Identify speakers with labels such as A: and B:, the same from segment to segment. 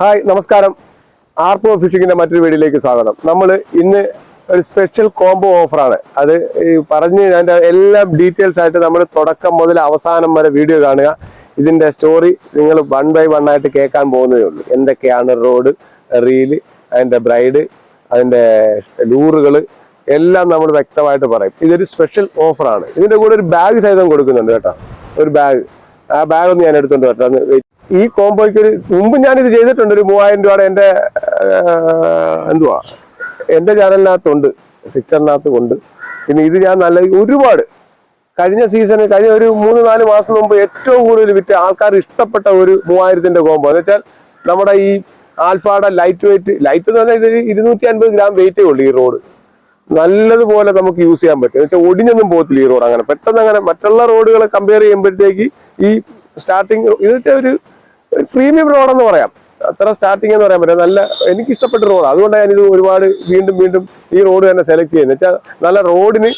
A: Hi നമസ്കാരം. ആർപ്പോ ഫിഷിങ്ങിന്റെ മറ്റൊരു വീഡിയോയിലേക്ക് സ്വാഗതം. നമ്മൾ ഇന്ന് ഒരു സ്പെഷ്യൽ കോംബോ ഓഫറാണ് അത് ഈ പറഞ്ഞ് അതിന്റെ എല്ലാം ഡീറ്റെയിൽസ് ആയിട്ട് നമ്മൾ തുടക്കം മുതൽ അവസാനം വരെ വീഡിയോ കാണുക. ഇതിന്റെ സ്റ്റോറി നിങ്ങൾ വൺ ബൈ വൺ ആയിട്ട് കേൾക്കാൻ പോകുന്നതേ ഉള്ളൂ. എന്തൊക്കെയാണ് റോഡ് റീൽ അതിന്റെ ബ്രൈഡ് അതിന്റെ ലൂറുകൾ എല്ലാം നമ്മൾ വ്യക്തമായിട്ട് പറയും. ഇതൊരു സ്പെഷ്യൽ ഓഫറാണ് ഇതിന്റെ കൂടെ ഒരു ബാഗ് സഹിതം കൊടുക്കുന്നുണ്ട് കേട്ടോ. ഒരു ബാഗ് ആ ബാഗ് ഒന്ന് ഞാൻ എടുത്തോണ്ട് വരട്ടെ. ഈ കോംബോയ്ക്ക് ഒരു മുമ്പ് ഞാൻ ഇത് ചെയ്തിട്ടുണ്ട് ഒരു മൂവായിരം രൂപയുടെ ആഹ്, എന്തുവാ? എന്റെ ചാനലിനകത്തുണ്ട്. സിക്സറിനകത്ത് ഉണ്ട്. പിന്നെ ഇത് ഞാൻ നല്ല ഒരുപാട് കഴിഞ്ഞ സീസണിൽ കഴിഞ്ഞ ഒരു മൂന്ന് നാല് മാസം മുമ്പ് ഏറ്റവും കൂടുതൽ വിറ്റ ആൾക്കാർ ഇഷ്ടപ്പെട്ട ഒരു മൂവായിരത്തിന്റെ കോംബോ. എന്ന് വെച്ചാൽ നമ്മുടെ ഈ ആൽഫാടെ ലൈറ്റ് വെയിറ്റ് ലൈറ്റ് എന്ന് പറഞ്ഞാൽ ഇത് ഇരുന്നൂറ്റി അൻപത് ഗ്രാം വെയിറ്റേ ഉള്ളൂ ഈ റോഡ്. നല്ലതുപോലെ നമുക്ക് യൂസ് ചെയ്യാൻ പറ്റും. വെച്ചാൽ ഒടിഞ്ഞൊന്നും പോകത്തില്ല ഈ റോഡ് അങ്ങനെ. പെട്ടെന്ന് അങ്ങനെ മറ്റുള്ള റോഡുകളെ കമ്പയർ ചെയ്യുമ്പോഴത്തേക്ക് ഈ സ്റ്റാർട്ടിങ് ഇതൊക്കെ ഒരു പ്രീമിയം റോഡെന്ന് പറയാം. അത്ര സ്റ്റാർട്ടിംഗ് എന്ന് പറയാൻ പറ്റില്ല. നല്ല എനിക്ക് ഇഷ്ടപ്പെട്ട റോഡ് അതുകൊണ്ടാണ് ഞാനിത് ഒരുപാട് വീണ്ടും വീണ്ടും ഈ റോഡ് തന്നെ സെലക്ട് ചെയ്യുന്നത് വെച്ചാൽ നല്ല റോഡിന്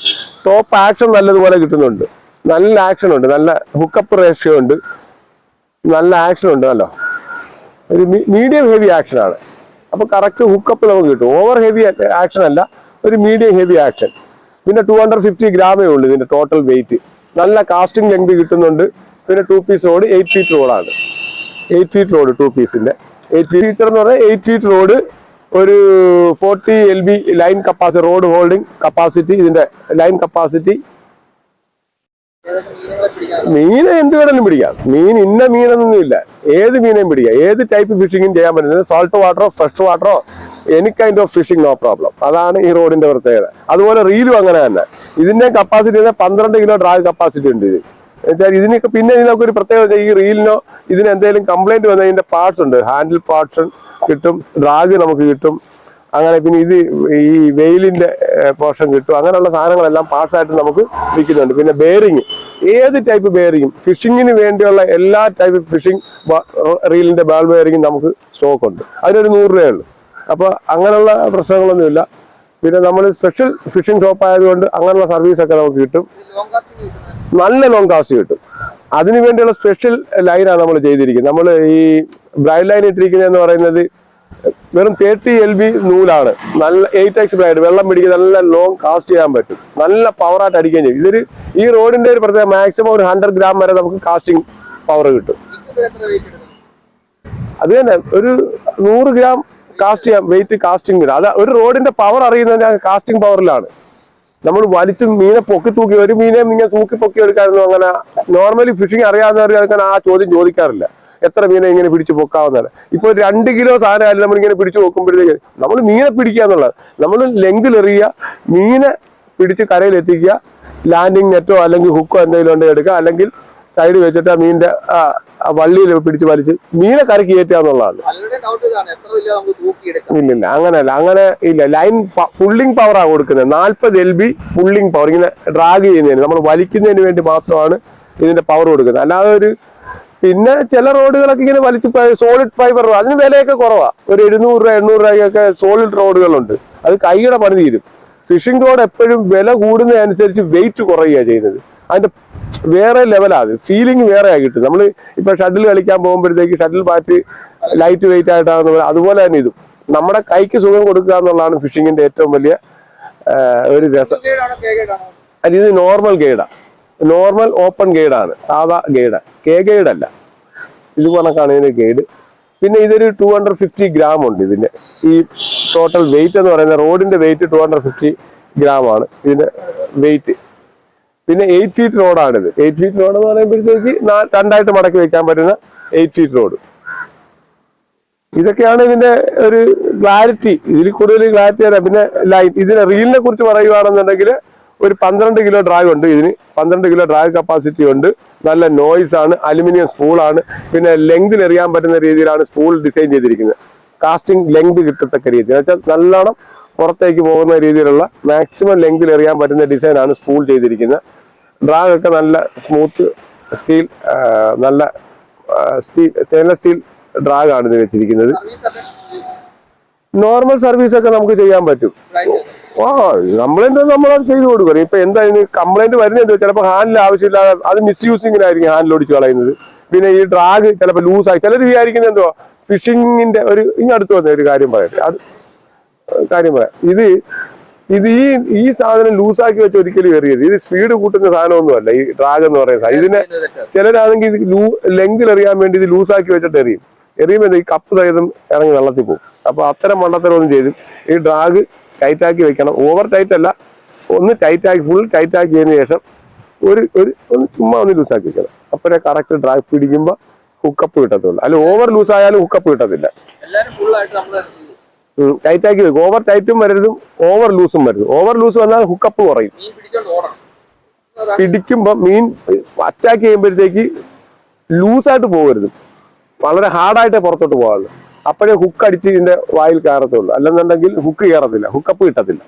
A: ടോപ്പ് ആക്ഷൻ നല്ലതുപോലെ കിട്ടുന്നുണ്ട്. നല്ല ആക്ഷൻ ഉണ്ട്. നല്ല ഹുക്കപ്പ് റേഷ്യോ ഉണ്ട്. നല്ല ആക്ഷൻ ഉണ്ട് നല്ല ഒരു മീഡിയം ഹെവി ആക്ഷൻ ആണ്. അപ്പൊ കറക്റ്റ് ഹുക്കപ്പ് നമുക്ക് കിട്ടും. ഓവർ ഹെവി ആക്ഷൻ അല്ല ഒരു മീഡിയം ഹെവി ആക്ഷൻ പിന്നെ ടു ഹൺഡ്രഡ് ഫിഫ്റ്റി ഗ്രാമേ ഉള്ളൂ ഇതിന്റെ ടോട്ടൽ വെയിറ്റ് നല്ല കാസ്റ്റിംഗ് ലെങ്ത് കിട്ടുന്നുണ്ട്. പിന്നെ two piece rod eight feet റോഡാണ് എയ്റ്റ് ഫീറ്റ് റോഡ് ടു പീസിന്റെ എയ്റ്റ് ഫീറ്റർ എന്ന് പറഞ്ഞാൽ എയ്റ്റ് ഫീറ്റ് റോഡ് ഒരു forty L B line capacity rod holding capacity ഇതിന്റെ ലൈൻ കപ്പാസിറ്റി മീൻ എന്ത് വേണമെങ്കിലും പിടിക്കാം. മീൻ ഇന്ന മീനൊന്നും ഇല്ല. ഏത് മീനെയും പിടിക്കാം. ഏത് ടൈപ്പ് ഫിഷിങ്ങും ചെയ്യാൻ പറ്റുന്നത് സോൾട്ട് വാട്ടറോ fresh വാട്ടറോ any kind of fishing no problem അതാണ് ഈ റോഡിന്റെ പ്രത്യേകത. അതുപോലെ റീലും അങ്ങനെ തന്നെ. ഇതിന്റെ കപ്പാസിറ്റി പന്ത്രണ്ട് കിലോ ഡ്രാഗ് കപ്പാസിറ്റി ഉണ്ട് ഇത് എന്നുവെച്ചാൽ ഇതിനൊക്കെ പിന്നെ ഇതിനൊക്കെ ഒരു പ്രത്യേകത ഈ റീലിനോ ഇതിന് എന്തെങ്കിലും കംപ്ലൈന്റ് വന്നാൽ ഇതിന്റെ പാർട്സ് ഉണ്ട്. ഹാൻഡിൽ പാർട്സ് കിട്ടും ഡ്രാഗ് നമുക്ക് കിട്ടും. അങ്ങനെ പിന്നെ ഇത് ഈ വെയിലിന്റെ പോർഷൻ കിട്ടും. അങ്ങനെയുള്ള സാധനങ്ങളെല്ലാം പാർട്സ് ആയിട്ട് നമുക്ക് വിൽക്കുന്നുണ്ട്. പിന്നെ ബെയറിങ് ഏത് ടൈപ്പ് ബെയറിങ്ങും ഫിഷിങ്ങിന് വേണ്ടിയുള്ള എല്ലാ ടൈപ്പ് ഫിഷിംഗ് റീലിന്റെ ബാൾ ബെയറിങ്ങും നമുക്ക് സ്റ്റോക്ക് ഉണ്ട്. അതിനൊരു നൂറ് രൂപയുള്ളൂ അപ്പൊ അപ്പോൾ അങ്ങനെയുള്ള പ്രശ്നങ്ങളൊന്നുമില്ല. പിന്നെ നമ്മൾ സ്പെഷ്യൽ ഫിഷിംഗ് ഷോപ്പ് ആയതുകൊണ്ട് അങ്ങനെയുള്ള സർവീസ് ഒക്കെ നമുക്ക് കിട്ടും. നല്ല ലോങ് കാസ്റ്റ് കിട്ടും. അതിനു വേണ്ടിയുള്ള സ്പെഷ്യൽ ലൈനാണ് നമ്മൾ ചെയ്തിരിക്കുന്നത്. നമ്മൾ ഈ ബ്രൈഡ് ലൈൻ ഇട്ടിരിക്കുന്നതെന്ന് പറയുന്നത് വെറും തേർട്ടി എൽ ബി നൂലാണ്. നല്ല എയ്റ്റ് എക്സ് ബ്രൈഡ് വെള്ളം പിടിക്കുന്ന നല്ല ലോങ് കാസ്റ്റ് ചെയ്യാൻ പറ്റും. നല്ല പവറായിട്ട് അടിക്കുകയും ചെയ്യും. ഇതൊരു ഈ റോഡിന്റെ ഒരു പ്രത്യേക മാക്സിമം ഒരു ഹൺഡ്രഡ് ഗ്രാം വരെ നമുക്ക് കാസ്റ്റിംഗ് പവർ കിട്ടും. അത് തന്നെ ഒരു നൂറ് ഗ്രാം കാസ്റ്റ് ചെയ്യാം വെയിറ്റ് കാസ്റ്റിംഗ് അത് ഒരു റോഡിന്റെ പവർ അറിയുന്നത് കാസ്റ്റിംഗ് പവറിലാണ് നമ്മൾ വലിച്ച് മീനെ പൊക്കി തൂക്കി ഒരു മീനെ ഇങ്ങനെ തൂക്കി പൊക്കി എടുക്കാനൊന്നും അങ്ങനെ നോർമലി ഫിഷിംഗ് അറിയാവുന്നവർ അങ്ങനെ ആ ചോദ്യം ചോദിക്കാറില്ല. എത്ര മീനെ ഇങ്ങനെ പിടിച്ചു പൊക്കാവുന്നതാണ്. ഇപ്പൊ രണ്ട് കിലോ സാധനമായാലും നമ്മൾ ഇങ്ങനെ പിടിച്ച് നോക്കുമ്പോഴത്തേക്ക് നമ്മൾ മീനെ പിടിക്കുക എന്നുള്ളത്. നമ്മൾ ലെങ്കിൽ എറിയുക മീനെ പിടിച്ച് കരയിൽ എത്തിക്കുക ലാൻഡിങ് നെറ്റോ അല്ലെങ്കിൽ ഹുക്കോ എന്തെങ്കിലും ഉണ്ടെങ്കിൽ എടുക്കുക. അല്ലെങ്കിൽ സൈഡ് വെച്ചിട്ട് ആ മീനിന്റെ വള്ളിയിൽ പിടിച്ച് വലിച്ച് മീനെ കറക്കി കയറ്റുക എന്നുള്ളതാണ്.
B: തൂക്കിയെടുക്കാം?
A: ഇല്ലില്ല അങ്ങനെയല്ല അങ്ങനെ ഇല്ല. ലൈൻ പുള്ളിങ് പവറാണ് കൊടുക്കുന്നത്. നാൽപ്പത് എൽ ബി പുള്ളിങ് പവർ ഇങ്ങനെ ഡ്രാഗ് ചെയ്യുന്നതിന് നമ്മൾ വലിക്കുന്നതിന് വേണ്ടി മാത്രമാണ് ഇതിന്റെ പവർ കൊടുക്കുന്നത്. അല്ലാതെ ഒരു പിന്നെ ചില റോഡുകളൊക്കെ ഇങ്ങനെ വലിച്ച് സോളിഡ് ഫൈബർ അതിന് വിലയൊക്കെ കുറവാ. ഒരു എഴുന്നൂറ് രൂപ എണ്ണൂറ് രൂപയൊക്കെ സോളിഡ് റോഡുകളുണ്ട് അത് കൈയുടെ പണി തീരും. ഫിഷിംഗ് റോഡ് എപ്പോഴും വില കൂടുന്നതനുസരിച്ച് വെയിറ്റ് കുറയുകയാണ് ചെയ്യുന്നത്. അതിന്റെ വേറെ ലെവലാണ് ഫീലിംഗ് വേറെ ആയിട്ട് നമ്മൾ ഇപ്പൊ ഷട്ടിൽ കളിക്കാൻ പോകുമ്പോഴത്തേക്ക് ഷട്ടിൽ ബാറ്റ് ലൈറ്റ് വെയിറ്റ് ആയിട്ടാണ് പോലെ അതുപോലെ തന്നെ ഇതും. നമ്മുടെ കൈക്ക് സുഖം കൊടുക്കുക എന്നുള്ളതാണ് ഫിഷിങ്ങിന്റെ ഏറ്റവും വലിയ ഒരു രസം
B: ഗൈഡാണോ ഗൈഡാണോ
A: ഇത് നോർമൽ ഗൈഡാ നോർമൽ ഓപ്പൺ ഗൈഡാണ് സാധാ ഗൈഡ് കെ ഗൈഡ് അല്ല. ഇത് കണക്കാണ് ഇതിന്റെ ഗൈഡ് പിന്നെ ഇതൊരു ടു ഹൺഡ്രഡ് ഫിഫ്റ്റി ഗ്രാം ഉണ്ട് ഇതിന്റെ ഈ ടോട്ടൽ വെയിറ്റ് എന്ന് പറയുന്നത് റോഡിന്റെ weight two hundred fifty gram ആണ്. ഇതിന്റെ വെയിറ്റ് പിന്നെ എയ്റ്റ് ഫീറ്റ് റോഡാണിത് എയ്റ്റ് ഫീറ്റ് റോഡ് എന്ന് പറയുമ്പോഴത്തേക്ക് രണ്ടായിട്ട് മടക്കി വെക്കാൻ പറ്റുന്ന എയ്റ്റ് ഫീറ്റ് റോഡ് ഇതൊക്കെയാണ് ഇതിന്റെ ഒരു ക്ലാരിറ്റി ഇതിൽ കൂടുതൽ ക്ലാരിറ്റി തരാം പിന്നെ ലൈൻ ഇതിന്റെ റീലിനെ കുറിച്ച് പറയുകയാണെന്നുണ്ടെങ്കിൽ ഒരു പന്ത്രണ്ട് കിലോ ഡ്രൈവ് ഉണ്ട് ഇതിന്. പന്ത്രണ്ട് കിലോ ഡ്രൈവ് കപ്പാസിറ്റി ഉണ്ട്. നല്ല നോയിസ് ആണ്. അലുമിനിയം സ്പൂളാണ് പിന്നെ ലെങ്തിൽ എറിയാൻ പറ്റുന്ന രീതിയിലാണ് സ്പൂൾ ഡിസൈൻ ചെയ്തിരിക്കുന്നത്. കാസ്റ്റിംഗ് ലെങ്ത് കിട്ടത്തക്ക രീതി എന്ന് വെച്ചാൽ നല്ലോണം പുറത്തേക്ക് പോകുന്ന രീതിയിലുള്ള മാക്സിമം ലെങ്തിൽ എറിയാൻ പറ്റുന്ന ഡിസൈനാണ് സ്പൂൾ ചെയ്തിരിക്കുന്നത്. ഡ്രാഗ് ഒക്കെ നല്ല സ്മൂത്ത് സ്റ്റീൽ നല്ല സ്റ്റീൽ സ്റ്റെയിൻലെസ് സ്റ്റീൽ ഡ്രാഗ് ആണ് ഇത് വെച്ചിരിക്കുന്നത്. നോർമൽ സർവീസ് ഒക്കെ നമുക്ക് ചെയ്യാൻ പറ്റും. ആ നമ്മളെന്താ നമ്മളത് ചെയ്തു കൊടുക്കും? ഇപ്പൊ എന്താ കംപ്ലൈന്റ് വരുന്നത് ചിലപ്പോൾ ഹാൻഡിൽ ആവശ്യമില്ലാതെ അത് മിസ്യൂസിങ്ങിനായിരിക്കും ഹാൻഡിൽ ഓടിച്ച് കളയുന്നത്. പിന്നെ ഈ ഡ്രാഗ് ചിലപ്പോൾ ലൂസായി ചിലർ വിചാരിക്കുന്നത് എന്തോ ഫിഷിങ്ങിന്റെ ഒരു ഇങ്ങടുത്ത് വന്ന ഒരു കാര്യം പറയട്ടെ. അത് കാര്യം പറയാം. ഇത് ഇത് ഈ ഈ സാധനം ലൂസാക്കി വെച്ച് ഒരിക്കലും എറിയരുത്. ഇത് സ്പീഡ് കൂട്ടുന്ന സാധനമൊന്നുമല്ല. ഈ ഡ്രാഗ് എന്ന് പറയുന്നത് ഇതിനെ ചിലരാണെങ്കിൽ ഇത് ലൂ ലെങ്കിൽ എറിയാൻ വേണ്ടി ഇത് ലൂസാക്കി വെച്ചിട്ട് എറിയും. എറിയുമ്പോൾ ഈ കപ്പ് സഹിതം ഇറങ്ങി വെള്ളത്തിൽ പോകും. അപ്പൊ അത്തരം മണ്ടത്തരമൊന്നും ചെയ്തു ഈ ഡ്രാഗ് ടൈറ്റാക്കി വെക്കണം. ഓവർ ടൈറ്റ് അല്ല. ഒന്ന് ടൈറ്റാക്കി ഫുൾ ടൈറ്റാക്കി ചെയ്തതിനു ശേഷം ഒരു ഒരു ഒന്ന് ചുമ്മാ ഒന്ന് ലൂസാക്കി വെക്കണം. അപ്പോഴേ കറക്റ്റ് ഡ്രാഗ് പിടിക്കുമ്പോൾ ഹുക്കപ്പ് കിട്ടത്തുള്ളൂ. അല്ല ഓവർ ലൂസായാലും ഹുക്കപ്പ് കിട്ടത്തില്ല. ടൈറ്റാക്കി വെക്കും. ഓവർ ടൈറ്റും വരരുതും ഓവർ ലൂസും വരരുത്. ഓവർ ലൂസ് വന്നാൽ ഹുക്കപ്പ് കുറയും
B: പിടിക്കുമ്പോ
A: പിടിക്കുമ്പോൾ മീൻ അറ്റാക്ക് ചെയ്യുമ്പോഴത്തേക്ക് ലൂസായിട്ട് പോകരുത്. വളരെ ഹാർഡായിട്ടേ പുറത്തോട്ട് പോകാറുള്ളൂ അപ്പോഴേ ഹുക്ക് അടിച്ച് ഇതിന്റെ വായിൽ കയറത്തുള്ളൂ. അല്ലെന്നുണ്ടെങ്കിൽ ഹുക്ക് കയറത്തില്ല. ഹുക്കപ്പ് കിട്ടത്തില്ല.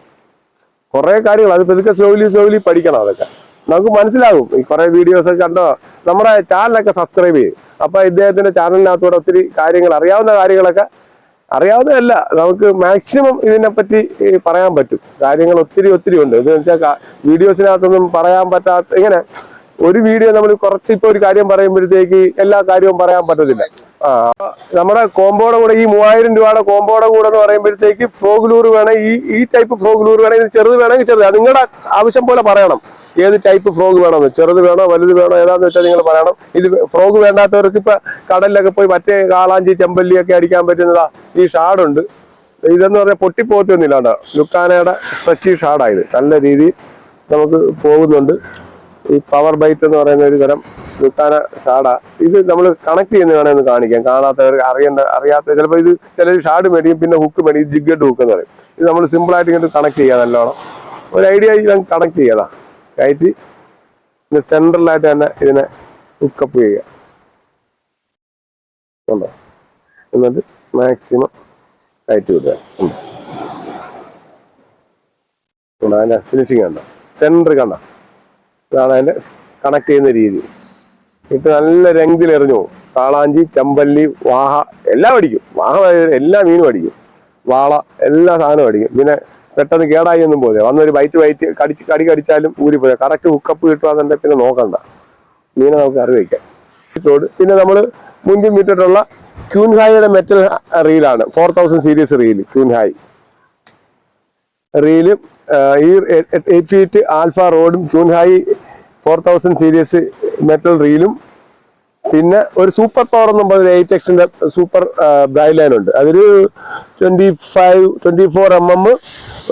A: കുറെ കാര്യങ്ങൾ. അത് ഇതൊക്കെ സ്ലോലി സ്ലോലി പഠിക്കണം അതൊക്കെ. നമുക്ക് മനസ്സിലാകും. ഈ കുറെ വീഡിയോസ് ഒക്കെ കണ്ടോ? നമ്മുടെ ചാനലൊക്കെ സബ്സ്ക്രൈബ് ചെയ്യും. അപ്പൊ ഇദ്ദേഹത്തിന്റെ ചാനലിനകത്തൂടെ ഒത്തിരി കാര്യങ്ങൾ അറിയാവുന്ന കാര്യങ്ങളൊക്കെ അറിയാവുന്നതല്ല. നമുക്ക് മാക്സിമം ഇതിനെപ്പറ്റി പറയാൻ പറ്റും. കാര്യങ്ങൾ ഒത്തിരി ഒത്തിരി ഉണ്ട്. എന്ന് വെച്ചാൽ വീഡിയോസിനകത്തൊന്നും പറയാൻ പറ്റാത്ത ഇങ്ങനെ ഒരു വീഡിയോ നമ്മൾ കുറച്ച് ഇപ്പൊ ഒരു കാര്യം പറയുമ്പോഴത്തേക്ക് എല്ലാ കാര്യവും പറയാൻ പറ്റത്തില്ല. നമ്മുടെ കോമ്പോടെ കൂടെ ഈ മൂവായിരം രൂപയുടെ കോമ്പോടെ കൂടെ എന്ന് പറയുമ്പോഴത്തേക്ക് ഫ്രോഗ്ലൂർ വേണം ഈ ഈ ടൈപ്പ് ഫ്രോഗ്ലൂർ വേണമെങ്കിൽ ചെറുത് വേണമെങ്കിൽ ചെറുത് നിങ്ങളുടെ ആവശ്യം പോലെ പറയണം. ഏത് ടൈപ്പ് ഫ്രോഗ് വേണമെന്ന് ചെറുത് വേണോ വലുത് വേണോ ഏതാന്ന് വെച്ചാൽ നിങ്ങൾ പറയണം. ഇത് ഫ്രോഗ് വേണ്ടാത്തവർക്ക് ഇപ്പൊ കടലിലൊക്കെ പോയി മറ്റേ കാളാഞ്ചി ചെമ്പല്ലി ഒക്കെ അടിക്കാൻ പറ്റുന്നതാ ഈ ഷാഡുണ്ട് ഇതെന്ന് പറഞ്ഞാൽ പൊട്ടിപ്പോത്തൊന്നുമില്ല കേട്ടോ. ലുക്കാനയുടെ സ്ട്രെച്ചി ഷാഡായത് നല്ല രീതിയിൽ നമുക്ക് പോകുന്നുണ്ട്. ഈ പവർ ബൈറ്റ് എന്ന് പറയുന്ന ഒരു തരം വിട്ടാന ഷാഡ. ഇത് നമ്മൾ കണക്ട് ചെയ്യുന്ന വേണമെന്ന് കാണിക്കാം. കാണാത്തവർ അറിയേണ്ട അറിയാത്ത ചിലപ്പോൾ ഇത് ചില ഷാഡ് മേടിക്കും പിന്നെ ഹുക്ക് മേടിക്കും ജിഗ്ഗഡ് ഹുക്ക് എന്ന് പറയും. ഇത് നമ്മൾ സിമ്പിൾ ആയിട്ട് ഇങ്ങോട്ട് കണക്ട് ചെയ്യാം നല്ലോണം. ഒരു ഐഡിയ ഞാൻ കണക്ട് ചെയ്യാതാ കയറ്റി സെൻട്രലായിട്ട് തന്നെ ഇതിനെ ഹുക്കപ്പ് ചെയ്യുക. ഉണ്ടോ? എന്നിട്ട് മാക്സിമം കയറ്റി വിടുക ഫിനിഷിങ് കണ്ടോ? സെന്റർ കണ്ടോ? ഇതാണ് അതിന്റെ കണക്ട് ചെയ്യുന്ന രീതി. ഇട്ട് നല്ല രംഗത്തിൽ എറിഞ്ഞു കാളാഞ്ചി ചമ്പല്ലി വാഹ എല്ലാം അടിക്കും. വാഹ എല്ലാ മീനും അടിക്കും. വാള എല്ലാ സാധനവും അടിക്കും. പിന്നെ പെട്ടെന്ന് കേടായി ഒന്നും പോലെ വന്നൊരു ബൈറ്റ് വൈറ്റ് കടിച്ച് കടി കടിച്ചാലും ഊരി പോയി കറക്റ്റ് ഹുക്കപ്പ് കിട്ടുവാന്നുണ്ടെങ്കിൽ പിന്നെ നോക്കണ്ട. മീനെ നമുക്ക് അറിവ് വയ്ക്കാം റോഡ് പിന്നെ നമ്മൾ മുൻപിൽ വിട്ടിട്ടുള്ള ക്യൂൻഹായിയുടെ മെറ്റൽ റീലാണ് ഫോർ തൗസൻഡ് സീരീസ് റീൽ ക്യൂൻഹായ്. റീലും ഈ എയ്റ്റ് ഫീറ്റ് ആൽഫ റോഡും ക്യൂൻഹായി ഫോർ തൗസൻഡ് സീരീസ് മെറ്റൽ റീലും. പിന്നെ ഒരു സൂപ്പർ പവർ എന്നും പറഞ്ഞ എയ്റ്റ് എക്സിന്റെ സൂപ്പർ ബ്രൈഡ് ലൈൻ ഉണ്ട് അതൊരു twenty five twenty four M M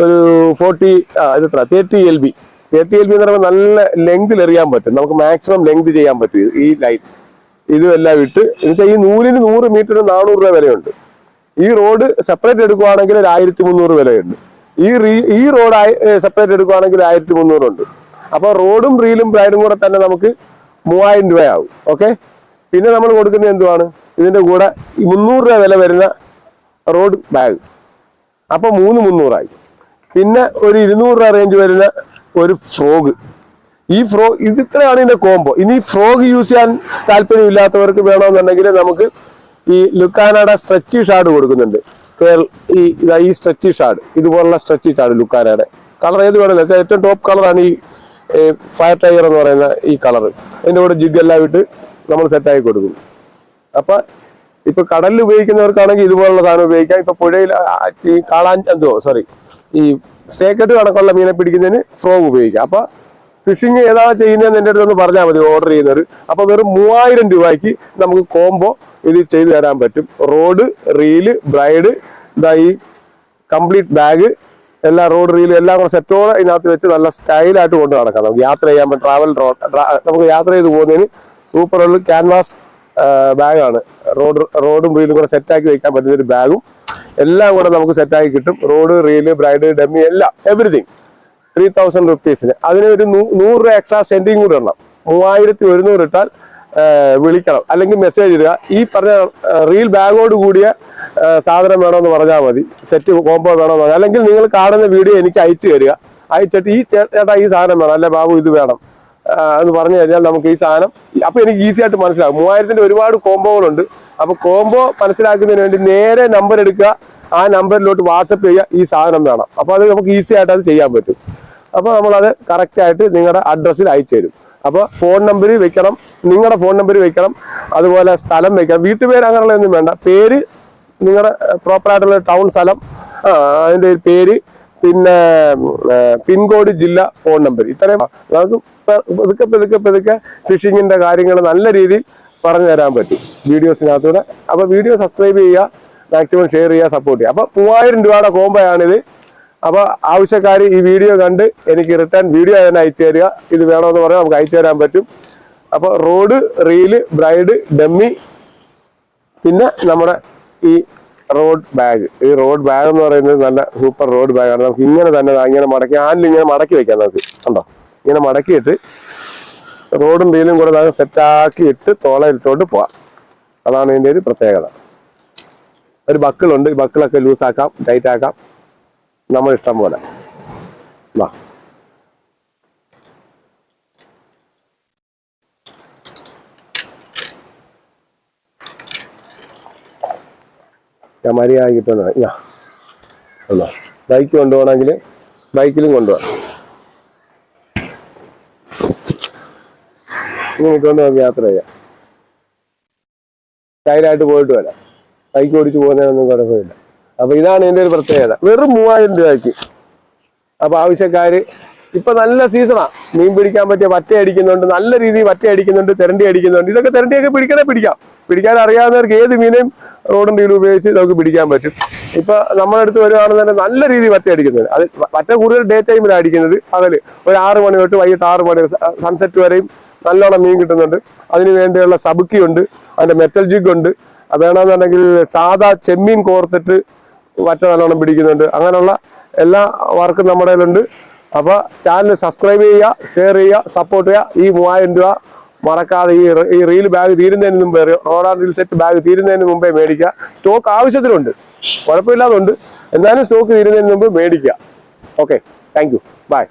A: ഒരു ഫോർട്ടി ഇത് എത്ര? Thirty L B. Thirty L B എന്ന് പറയുമ്പോൾ നല്ല ലെങ്തിൽ എറിയാൻ പറ്റും. നമുക്ക് മാക്സിമം ലെങ്ത് ചെയ്യാൻ പറ്റും ഈ ലൈറ്റ് ഇതുമെല്ലാം ഇട്ട്. എന്നുവെച്ചാൽ ഈ നൂലിന് നൂറ് മീറ്ററിന് നാനൂറ് രൂപ വിലയുണ്ട്. ഈ റോഡ് സെപ്പറേറ്റ് എടുക്കുവാണെങ്കിൽ ഒരു ആയിരത്തി മുന്നൂറ് വിലയുണ്ട്. ഈ റീ ഈ റോഡ് സെപ്പറേറ്റ് എടുക്കുവാണെങ്കിൽ ആയിരത്തി മുന്നൂറുണ്ട് അപ്പൊ റോഡും റീലും ബ്രൈഡും കൂടെ തന്നെ നമുക്ക് മൂവായിരം രൂപയാവും. ഓക്കെ പിന്നെ നമ്മൾ കൊടുക്കുന്നത് എന്തുവാണ്? ഇതിന്റെ കൂടെ മുന്നൂറ് രൂപ വില വരുന്ന റോഡ് ബാഗ്. അപ്പൊ മൂന്ന് മുന്നൂറായി. പിന്നെ ഒരു ഇരുന്നൂറ് രൂപ റേഞ്ച് വരുന്ന ഒരു ഫ്രോഗ്. ഈ ഫ്രോ ഇതിത്രയാണ് ഇതിന്റെ കോംബോ ഇനി ഫ്രോഗ് യൂസ് ചെയ്യാൻ താല്പര്യമില്ലാത്തവർക്ക് വേണമെന്നുണ്ടെങ്കിൽ നമുക്ക് ഈ ലുക്കാനയുടെ സ്ട്രെച്ച് ഷാഡ് കൊടുക്കുന്നുണ്ട്. ഈ ഈ സ്ട്രെച്ച് ഷാഡ് ഇതുപോലുള്ള സ്ട്രെച്ച് ഷാഡ് ലുക്കാരയുടെ കളർ ഏത് വേണമല്ലോ ഏറ്റവും ടോപ്പ് കളറാണ് ഈ ഫയർ ടൈഗർ എന്ന് പറയുന്ന ഈ കളർ അതിന്റെ കൂടെ ജിഗ് എല്ലാം ഇട്ട് നമ്മൾ സെറ്റാക്കി കൊടുക്കും. അപ്പൊ ഇപ്പൊ കടലിൽ ഉപയോഗിക്കുന്നവർക്കാണെങ്കിൽ ഇതുപോലുള്ള സാധനം ഉപയോഗിക്കാം. ഇപ്പൊ പുഴയിൽ ഈ കാളാൻ എന്തോ സോറി ഈ സ്റ്റേക്കറ്റ് കണക്കുള്ള മീനെ പിടിക്കുന്നതിന് ഫ്രോഗ് ഉപയോഗിക്കാം. അപ്പൊ ഫിഷിംഗ് ഏതാ ചെയ്യുന്നതെന്ന് എന്റെ അടുത്തൊന്ന് പറഞ്ഞാൽ മതി ഓർഡർ ചെയ്യുന്നവർ. അപ്പോൾ വെറും മൂവായിരം രൂപയ്ക്ക് നമുക്ക് കോംബോ ഇത് ചെയ്തു തരാൻ പറ്റും. റോഡ് റീൽ ബ്രൈഡ് ഇതാ ഈ കംപ്ലീറ്റ് ബാഗ് എല്ലാ റോഡ് റീലും എല്ലാം കൂടെ സെറ്റോടെ ഇതിനകത്ത് വെച്ച് നല്ല സ്റ്റൈലായിട്ട് കൊണ്ട് നടക്കാം നമുക്ക് യാത്ര ചെയ്യാൻ ട്രാവൽ റോഡ് നമുക്ക് യാത്ര ചെയ്ത് പോകുന്നതിന് സൂപ്പർ ഉള്ള ക്യാൻവാസ് ബാഗാണ് റോഡ് റോഡും റീലും കൂടെ സെറ്റാക്കി വെക്കാൻ പറ്റുന്ന ഒരു ബാഗും എല്ലാം കൂടെ നമുക്ക് സെറ്റാക്കി കിട്ടും. റോഡ് റീൽ ബ്രൈഡ് ഡമ്മി എല്ലാം എവറിഥിങ് ത്രീ തൗസൻഡ് റുപ്പീസിന് അതിന് ഒരു നൂറ് രൂപ എക്സ്ട്രാ സെൻഡിങ് കൂടെ ഇടണം. മൂവായിരത്തി ഒരുന്നൂറ് ഇട്ടാൽ വിളിക്കണം. അല്ലെങ്കിൽ മെസ്സേജ് ഇടുക. ഈ പറഞ്ഞ റീൽ ബാഗോട് കൂടിയ സാധനം വേണമെന്ന് പറഞ്ഞാൽ മതി. സെറ്റ് കോംബോ വേണമെന്ന് പറഞ്ഞാൽ അല്ലെങ്കിൽ നിങ്ങൾ കാണുന്ന വീഡിയോ എനിക്ക് അയച്ചു തരിക. അയച്ചിട്ട് ഈ ചേട്ടാ ഈ സാധനം വേണം. അല്ലെ ബാബു ഇത് വേണം. എന്ന് പറഞ്ഞു കഴിഞ്ഞാൽ നമുക്ക് ഈ സാധനം അപ്പൊ എനിക്ക് ഈസി ആയിട്ട് മനസ്സിലാകും മൂവായിരത്തിന്റെ ഒരുപാട് കോംബോകളുണ്ട് അപ്പൊ കോംബോ മനസ്സിലാക്കുന്നതിന് വേണ്ടി നേരെ നമ്പർ എടുക്കുക. ആ നമ്പറിലോട്ട് വാട്സപ്പ് ചെയ്യുക. ഈ സാധനം വേണം. അപ്പൊ അത് നമുക്ക് ഈസി ആയിട്ട് അത് ചെയ്യാൻ പറ്റും. അപ്പൊ നമ്മളത് കറക്റ്റ് ആയിട്ട് നിങ്ങളുടെ അഡ്രസ്സിൽ അയച്ചു തരും. അപ്പോൾ ഫോൺ നമ്പർ വെക്കണം നിങ്ങളുടെ ഫോൺ നമ്പർ വെക്കണം അതുപോലെ സ്ഥലം വെക്കണം. വീട്ടുപേര് അങ്ങനെയുള്ള ഒന്നും വേണ്ട. പേര് നിങ്ങളുടെ പ്രോപ്പർ ആയിട്ടുള്ള ടൗൺ സ്ഥലം അതിന്റെ പേര് പിന്നെ പിൻകോഡ് ജില്ല ഫോൺ നമ്പർ ഇത്രയും പെതുക്കെ പതുക്കെ പതുക്കെ പതുക്കെ ഫിഷിങ്ങിന്റെ കാര്യങ്ങൾ നല്ല രീതിയിൽ പറഞ്ഞു തരാൻ പറ്റും വീഡിയോസിനകത്തൂടെ. അപ്പോൾ വീഡിയോ സബ്സ്ക്രൈബ് ചെയ്യുക മാക്സിമം ഷെയർ ചെയ്യുക സപ്പോർട്ട് ചെയ്യുക. അപ്പോൾ മൂവായിരം രൂപയുടെ കോംബോയാണിത് അപ്പൊ ആവശ്യക്കാർ ഈ വീഡിയോ കണ്ട് എനിക്ക് റിട്ടേൺ വീഡിയോ തന്നെ അയച്ചു തരിക. ഇത് വേണമെന്ന് പറഞ്ഞാൽ നമുക്ക് അയച്ചു തരാൻ പറ്റും. അപ്പൊ റോഡ് റീൽ ബ്രൈഡ് ഡമ്മി പിന്നെ നമ്മുടെ ഈ റോഡ് ബാഗ്. ഈ റോഡ് ബാഗ് എന്ന് പറയുന്നത് നല്ല സൂപ്പർ റോഡ് ബാഗാണ് നമുക്ക് ഇങ്ങനെ തന്നെ ഇങ്ങനെ മടക്കി ആനിൽ ഇങ്ങനെ മടക്കി വെക്കാം നമുക്ക്. കണ്ടോ? ഇങ്ങനെ മടക്കിയിട്ട് റോഡും റീലും കൂടെ നമുക്ക് സെറ്റാക്കി ഇട്ട് തോളയിലിട്ടോണ്ട് പോവാം. അതാണ് ഇതിന്റെ ഒരു പ്രത്യേകത. ഒരു ബക്കിളുണ്ട്. ഈ ബക്കിളൊക്കെ ലൂസ് ആക്കാം ടൈറ്റ് ആക്കാം. നമ്മൾ ഇഷ്ടം പോലെ വാ. ഞാൻ മര്യാദ കിട്ടുന്ന ഞാ. ഒന്നോ ബൈക്ക് കൊണ്ടുപോകണമെങ്കിൽ ബൈക്കിലും കൊണ്ടുപോകാം. ഇങ്ങനെ കൊണ്ട് നമുക്ക് യാത്ര ചെയ്യാം. ടൈലായിട്ട് പോയിട്ട് വരാം. ബൈക്ക് ഓടിച്ച് പോകുന്നതിനൊന്നും കുഴപ്പമില്ല. അപ്പൊ ഇതാണ് എന്റെ ഒരു പ്രത്യേകത. വെറും മൂവായിരം രൂപയ്ക്ക്. അപ്പൊ ആവശ്യക്കാര് ഇപ്പൊ നല്ല സീസണാ മീൻ പിടിക്കാൻ പറ്റിയ വറ്റ അടിക്കുന്നുണ്ട് നല്ല രീതിയിൽ വറ്റ അടിക്കുന്നുണ്ട് തെരണ്ടി അടിക്കുന്നുണ്ട്. ഇതൊക്കെ തെരണ്ടിയൊക്കെ പിടിക്കണേ പിടിക്കാം. പിടിക്കാൻ അറിയാവുന്നവർക്ക് ഏത് മീനെയും റോഡും റീലും ഉപയോഗിച്ച് നമുക്ക് പിടിക്കാൻ പറ്റും. ഇപ്പൊ നമ്മുടെ അടുത്ത് വരുവാണെന്നുണ്ടെങ്കിൽ നല്ല രീതിയിൽ വറ്റ അടിക്കുന്നത് അത് വറ്റ കൂടുതൽ ഡേ ടൈമിലാണ് അടിക്കുന്നത്. പകൽ ഒരു ആറ് മണി തൊട്ട് വൈകിട്ട് ആറ് മണി സൺസെറ്റ് വരെയും നല്ലോണം മീൻ കിട്ടുന്നുണ്ട്. അതിന് വേണ്ടിയുള്ള സബുക്കിയുണ്ട്. അതിന്റെ മെറ്റൽ ജിഗ് ഉണ്ട്. വേണമെന്നുണ്ടെങ്കിൽ സാധാ ചെമ്മീൻ കോർത്തിട്ട് വറ്റ നല്ലോണം പിടിക്കുന്നുണ്ട്. അങ്ങനെയുള്ള എല്ലാ വർക്കും നമ്മുടെ കയ്യിലുണ്ട്. അപ്പൊ ചാനൽ സബ്സ്ക്രൈബ് ചെയ്യുക ഷെയർ ചെയ്യുക സപ്പോർട്ട് ചെയ്യുക. ഈ മൂവായിരം രൂപ മറക്കാതെ ഈ ഈ റീൽ ബാഗ് തീരുന്നതിന് മുമ്പേ റോഡാൻ റീൽ സെറ്റ് ബാഗ് തീരുന്നതിന് മുമ്പേ മേടിക്കുക. സ്റ്റോക്ക് ആവശ്യത്തിനുണ്ട് കുഴപ്പമില്ലാതുണ്ട്. എന്നാലും സ്റ്റോക്ക് തീരുന്നതിന് മുമ്പ് മേടിക്കുക. Okay thank you by